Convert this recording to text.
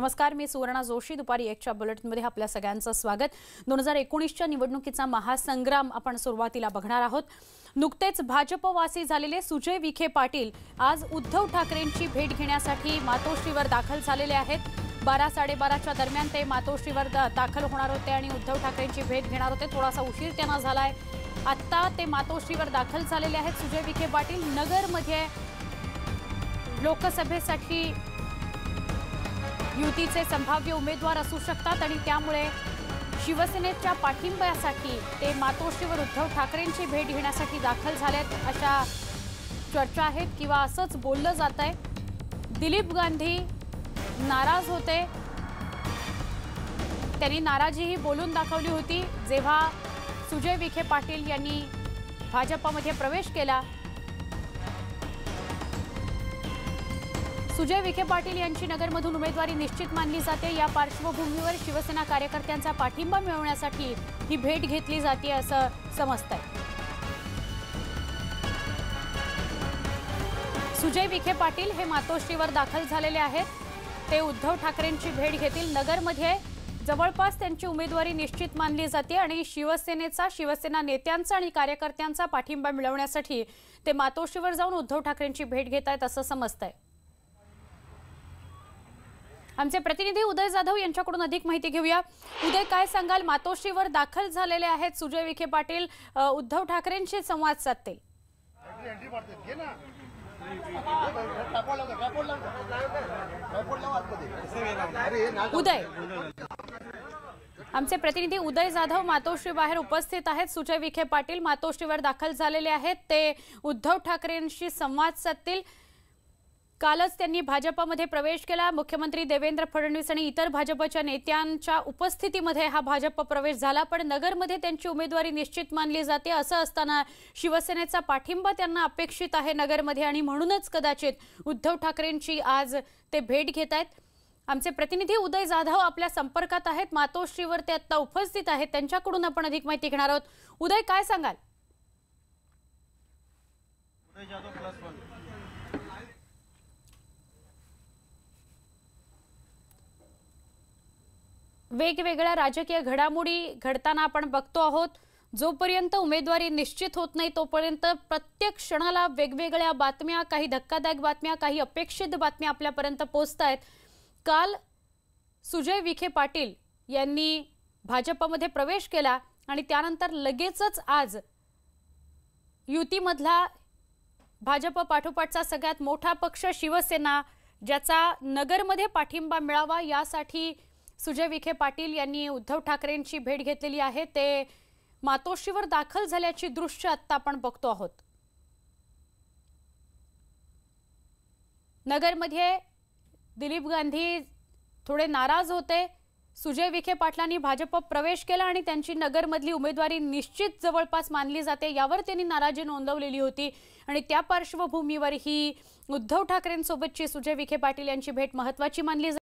नमस्कार मी सुवर्णा जोशी. दुपारी एकच्या बुलेटिनमध्ये आपल्या सगळ्यांचं स्वागत. दोन हजार एकोणीसच्या निवडणुकीचा महासंग्राम आपण सुरुवातीला बघणार आहोत. नुकतेच भाजपवासी झालेले सुजय विखे पाटील आज उद्धव ठाकरेंची भेट घेण्यासाठी मातोश्रीवर दाखल झालेले आहेत. बारा साडेबाराच्या दरम्यान ते मातोश्रीवर दाखल होणार होते आणि उद्धव ठाकरेंची भेट घेणार होते. थोडासा उशीर त्यांना झाला आहे आत्ता ते मातोश्रीवर दाखल झालेले आहेत सुजय विखे पाटील. नगरमध्ये लोकसभेसाठी युतीचे संभाव्य उमेदवार असू शकतात आणि त्यामुळे शिवसेनेच्या पाठिंब्यासाठी ते मातोश्रीवर उद्धव ठाकरेंची भेट घेण्यासाठी दाखल झाल्यात अशा चर्चा आहेत किंवा असंच बोललं जात आहे. दिलीप गांधी नाराज होते. त्यांनी नाराजीही बोलून दाखवली होती. जेव्हा सुजय विखे पाटील यांनी भाजपामध्ये प्रवेश केला सुजय विखे पाटील यांची नगरमधून उमेदवारी निश्चित मानली जाते. या पार्श्वभूमीवर शिवसेना कार्यकर्त्यांचा पाठिंबा मिळवण्यासाठी ही भेट घेतली जाते असं समजतंय. सुजय विखे पाटील हे मातोश्रीवर दाखल झालेले आहेत. ते उद्धव ठाकरेंची भेट घेतील. नगरमध्ये जवळपास त्यांची उमेदवारी निश्चित मानली जाते आणि शिवसेनेचा शिवसेना नेत्यांचा आणि कार्यकर्त्यांचा पाठिंबा मिळवण्यासाठी ते मातोश्रीवर जाऊन उद्धव ठाकरेंची भेट घेत आहेत असं समजतंय. आमचे प्रतिनिधी उदय जाधव यांच्याकडून अधिक माहिती घेऊया. उदय काय सांगाल? मातोश्रीवर दाखल झालेले आहेत सुजय विखे पाटील. उद्धव ठाकरेंशी संवाद साधतील. उदय. आमचे प्रतिनिधी उदय जाधव मातोश्री बाहेर उपस्थित आहेत. सुजय विखे पाटील मातोश्रीवर दाखल झालेले आहेत. ते उद्धव ठाकरेंशी संवाद साधतील. कालच त्यांनी भाजपमध्ये प्रवेश केला. मुख्यमंत्री देवेंद्र फडणवीस आणि इतर भाजपच्या नेत्यांच्या उपस्थितीमध्ये हा भाजप प्रवेश झाला. पण नगरमध्ये त्यांची उमेदवारी निश्चित मानली जाते असं असताना शिवसेनेचा पाठिंबा त्यांना अपेक्षित आहे नगरमध्ये आणि म्हणूनच कदाचित उद्धव ठाकरेंची आज ते भेट घेत आहेत. आमचे प्रतिनिधी उदय जाधव आपल्या संपर्कात आहेत. मातोश्रीवर ते आता उपस्थित आहेत. त्यांच्याकडून आपण अधिक माहिती घेणार आहोत. उदय काय सांगाल? वेगवेगळ्या राजकीय घडामोडी घडताना आपण बघतो आहोत. जोपर्यंत उमेदवारी निश्चित होत नाही तोपर्यंत प्रत्येक क्षणाला वेगवेगळ्या बातम्या काही धक्कादायक बातम्या काही अपेक्षित बातम्या आपल्यापर्यंत पोचत आहेत. काल सुजय विखे पाटील यांनी भाजपमध्ये प्रवेश केला आणि त्यानंतर लगेचच आज युतीमधला भाजप पाठोपाठचा सगळ्यात मोठा पक्ष शिवसेना ज्याचा नगरमध्ये पाठिंबा मिळावा यासाठी सुजय विखे पाटील यांनी उद्धव ठाकरेंची भेट घेतलेली आहे. ते मातोश्रीवर दाखल झाल्याची दृश्य आत्ता आपण बघतो आहोत. नगरमध्ये दिलीप गांधी थोडे नाराज होते. सुजय विखे पाटलांनी भाजप प्रवेश केला आणि त्यांची नगरमधली उमेदवारी निश्चित जवळपास मानली जाते यावर त्यांनी नाराजी नोंदवलेली होती. आणि त्या पार्श्वभूमीवर ही उद्धव ठाकरेंसोबतची सुजय विखे पाटील यांची भेट महत्वाची मानली जाते.